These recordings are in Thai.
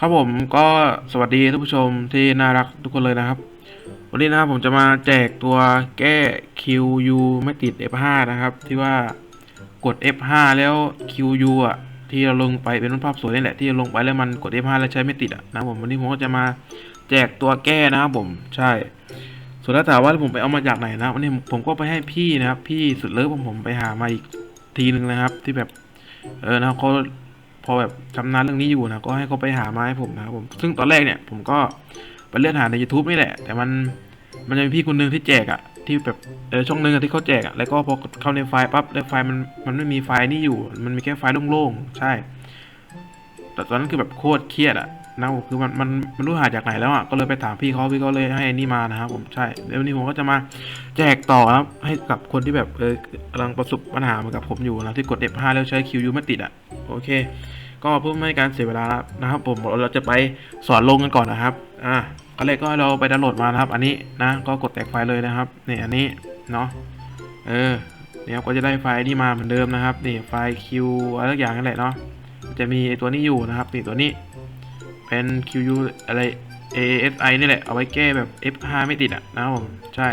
ครับผมก็สวัสดีท่านผู้ชมที่น่ารักทุกคนเลยนะครับ วันนี้นะครับผมจะมาแจกตัวแก้ QU ไม่ติด F5 นะครับ ที่ว่ากด F5 แล้ว QU อะที่เราลงไปเป็นรูปภาพสวยนี่แหละที่เราลงไปแล้วมันกด F5 แล้วใช้ไม่ติดอะนะครับผมวันนี้ผมก็จะมาแจกตัวแก้นะครับผมใช่ ส่วนแล้วถามว่าผมไปเอามาจากไหนนะวันนี้ผมก็ไปให้พี่นะครับ พี่สุดเลิฟของผมไปหามาอีกทีหนึ่งนะครับ ที่แบบเออนะเขา พอแบบชำนาญเรื่องนี้อยู่นะก็ให้เขาไปหามาให้ผมนะครับผมซึ่งตอนแรกเนี่ยผมก็ไปเลื่อนหาใน YouTube นี่แหละ แต่มันมันจะมีพี่คนหนึงที่แจกอะที่แบบเออช่องหนึงอะที่เขาแจกอะแล้วก็พอเข้าในไฟล์ปั๊บแล้วไฟล์มันมันไม่มีไฟล์นี่อยู่ มันมีแค่ไฟล์โล่งๆใช่ แต่ตอนนั้นคือแบบโคตรเครียดอะนะผมคือมันมันมันรู้หาจากไหนแล้วอะก็เลยไปถามพี่เขาพี่เขาเลยให้อันนี้มานะครับผมใช่แล้ววันนี้ผมก็จะมาแจกต่อครับให้กับคนที่แบบเออกำลังประสบปัญหาเหมือนกับผมอยู่นะที่กด F5 แล้วใช้ QU ไม่ติดอะโอเค ก็เพื่อไม่ให้การเสียเวลานะครับ ผมเราจะไปสอนลงกันก่อนนะครับอ่าก็เลยก็เราไปดาวน์โหลดมานะครับ อันนี้นะก็กดแตกไฟล์เลยนะครับนี่อันนี้เนาะเออเนี่ยวก็จะได้ไฟล์นี่มาเหมือนเดิมนะครับนี่ไฟล์ Q อะไรสักอย่างนั่นแหละเนาะจะมีไอตัวนี้อยู่นะครับนี่ตัวนี้เป็น QU อะไร ASI นี่แหละเอาไว้แก้แบบ F5 ไม่ติดอะนะครับผมใช่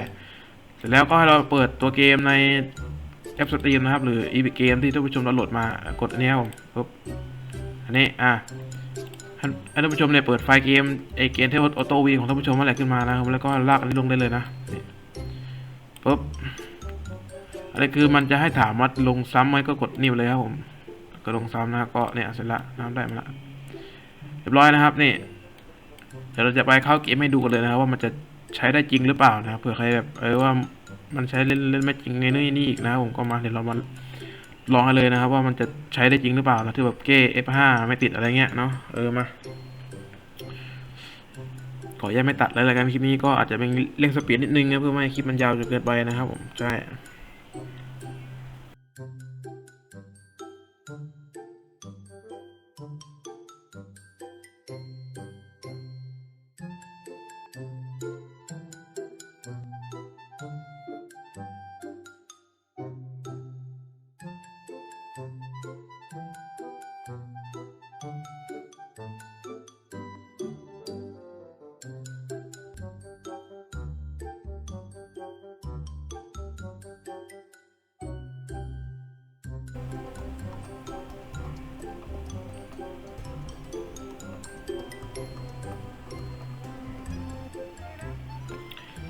เสร็จแล้วก็ให้เราเปิดตัวเกมในแอปสตรีมนะครับ หรือ e p เกมที่ท่านผู้ชมดาวน์โหลดมากดอันนี้ครับผมปุ๊บ อันนี้อะท่านท่านผู้ชมเนี่ยเปิดไฟล์เกมไอเกมเทออโต้วีของท่านผู้ชมมาแหละขึ้นมานะครับแล้วก็ลากอันนี้ลงได้เลยนะนี่ปุ๊บอะไรคือมันจะให้ถามว่าลงซ้ำไหมก็กดนิ้วเลยครับผมก็ลงซ้ำนะก็เนี่ยเสร็จละน้ำได้มาละเรียบร้อยนะครับนี่เดี๋ยวเราจะไปเข้าเกมให้ดูกันเลยนะครับว่ามันจะใช้ได้จริงหรือเปล่านะครับเผื่อใครแบบเออว่ามันใช้เล่นเล่นไม่จริงในนี่นี่อีกนะผมก็มาเดี๋ยวเรามา ลองกันเลยนะครับ ว่ามันจะใช้ได้จริงหรือเปล่านะที่แบบเก้ F5 ไม่ติดอะไรเงี้ยเนาะเออมาขอแยกไม่ตัดแล้วละกันคลิปนี้ก็อาจจะเป็นเร่งสปีดนิดนึงนะเพื่อไม่ให้คลิปมันยาวจนเกินไปนะครับผมใช่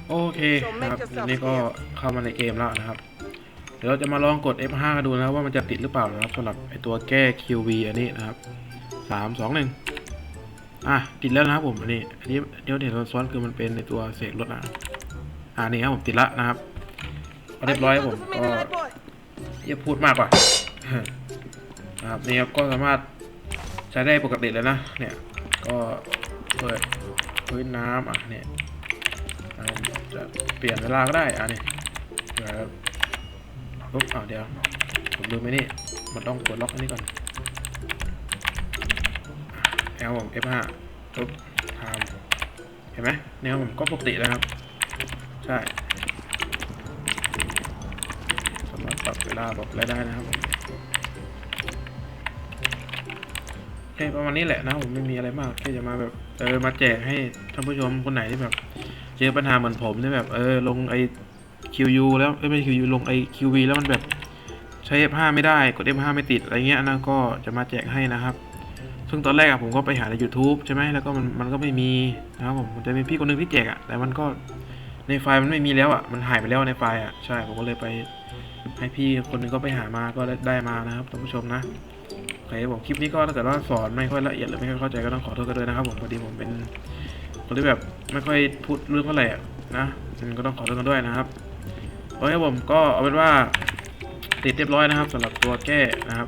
โอเคนะครับอันนี้ก็เข้ามาในเกมแล้วนะครับ เดี๋ยวเราจะมาลองกด F5 กันดูนะครับว่ามันจะติดหรือเปล่านะครับสำหรับไอตัวแก้ QV อันนี้นะครับสามสองหนึ่งอะติดแล้วนะครับผมอันนี้อันนี้เดี๋ยวเดี๋ยวเราซ้อนคือมันเป็นในตัวเสกรถนะอ่านี่ครับผมติดละนะครับเรียบร้อยครับผมก็อย่าพูดมากกว่านะครับนี่ครับก็สามารถใช้ได้ปกติเลยนะเนี่ยก็เปิดพื้นน้ำอะเนี่ยนะครับ จะเปลี่ยนเวลาก็ได้อะนี่เผื่อปุ๊บอะเดี๋ยวผมลืมไหมนี่ มันต้องกดล็อกอันนี้ก่อนแอลผม F5 ปุ๊บทำเห็นไหมเนี่ยผมก็ปกติแล้วครับ ใช่สามารถปรับเวลาปรับอะไรได้นะครับผมแค่ประมาณนี้แหละนะผมไม่มีอะไรมากแค่จะมาแบบเออมาแจกให้ท่านผู้ชมคนไหนที่แบบ เจอปัญหาเหมือนผมที่ยแบบเออลงไอ QU แล้วเอ้ยไม่ใช่ QU ลงไอ QV แล้วมันแบบใช้ F5 ไม่ได้กด F5 ไม่ติดอะไรเงี้ยนะก็จะมาแจกให้นะครับ ซึ่งตอนแรกอะผมก็ไปหาใน YouTube ใช่ไหมแล้วก็มันมันก็ไม่มีนะครับผมมันจะมีพี่คนหนึงที่แจกอะแต่มันก็ในไฟล์มันไม่มีแล้วอะมันหายไปแล้วในไฟล์อะใช่ผมก็เลยไปให้พี่คนหนึงก็ไปหามาก็ได้มานะครับท่านผู้ชมนะโอเคผมคลิปนี้ก็ถ้าเกิดว่าสอนไม่ค่อยละเอียดหรือไม่ค่อยเข้าใจก็ต้องขอโทษกันด้วยนะครับผมพอดีผมเป็น คนที่แบบไม่ค่อยพูดเรื่องเท่าไหร่อะนะอืมก็ต้องขอโทษกันด้วยนะครับโอเคผมก็เอาเป็นว่าติดเรียบร้อยนะครับสำหรับตัวแก้นะครับ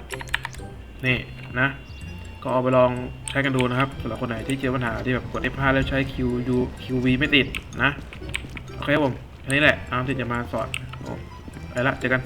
นี่นะก็เอาไปลองใช้กันดูนะครับสำหรับคนไหนที่เจอปัญหาที่แบบกด F5 แล้วใช้ QU QV ไม่ติดนะโอเคผมอันนี้แหละเอาที่จะมาสอนโอ้ไปละเจอกัน